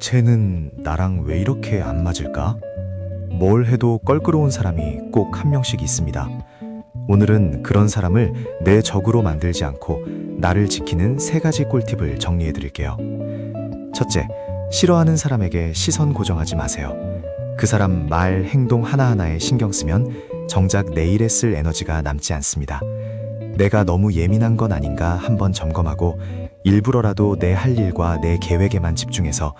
쟤는 나랑 왜 이렇게 안 맞을까? 뭘 해도 껄끄러운 사람이 꼭 한 명씩 있습니다. 오늘은 그런 사람을 내 적으로 만들지 않고 나를 지키는 세 가지 꿀팁을 정리해 드릴게요. 첫째, 싫어하는 사람에게 시선 고정하지 마세요. 그 사람 말, 행동 하나하나에 신경 쓰면 정작 내일에 쓸 에너지가 남지 않습니다. 내가 너무 예민한 건 아닌가 한번 점검하고 일부러라도 내 할 일과 내 계획에만 집중해서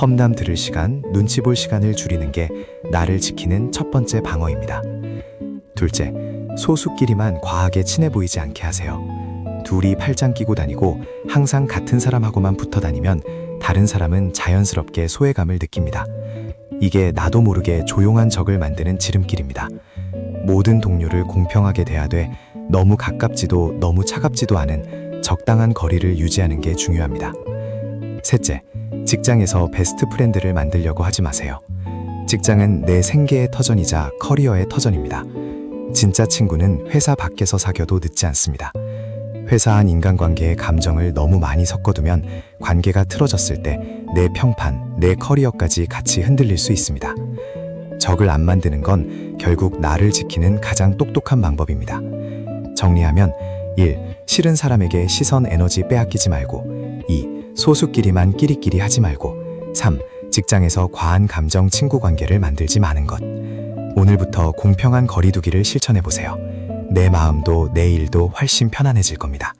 험담 들을 시간, 눈치 볼 시간을 줄이는 게 나를 지키는 첫 번째 방어입니다. 둘째, 소수끼리만 과하게 친해 보이지 않게 하세요. 둘이 팔짱 끼고 다니고 항상 같은 사람하고만 붙어 다니면 다른 사람은 자연스럽게 소외감을 느낍니다. 이게 나도 모르게 조용한 적을 만드는 지름길입니다. 모든 동료를 공평하게 대하되 너무 가깝지도 너무 차갑지도 않은 적당한 거리를 유지하는 게 중요합니다. 셋째, 직장에서 베스트 프렌드를 만들려고 하지 마세요. 직장은 내 생계의 터전이자 커리어의 터전입니다. 진짜 친구는 회사 밖에서 사귀어도 늦지 않습니다. 회사 안 인간관계에 감정을 너무 많이 섞어두면 관계가 틀어졌을 때 내 평판, 내 커리어까지 같이 흔들릴 수 있습니다. 적을 안 만드는 건 결국 나를 지키는 가장 똑똑한 방법입니다. 정리하면 1. 싫은 사람에게 시선 에너지 빼앗기지 말고 2. 소수끼리만 끼리끼리 하지 말고 3. 직장에서 과한 감정 친구 관계를 만들지 마는 것 오늘부터 공평한 거리두기를 실천해 보세요. 내 마음도 내 일도 훨씬 편안해질 겁니다.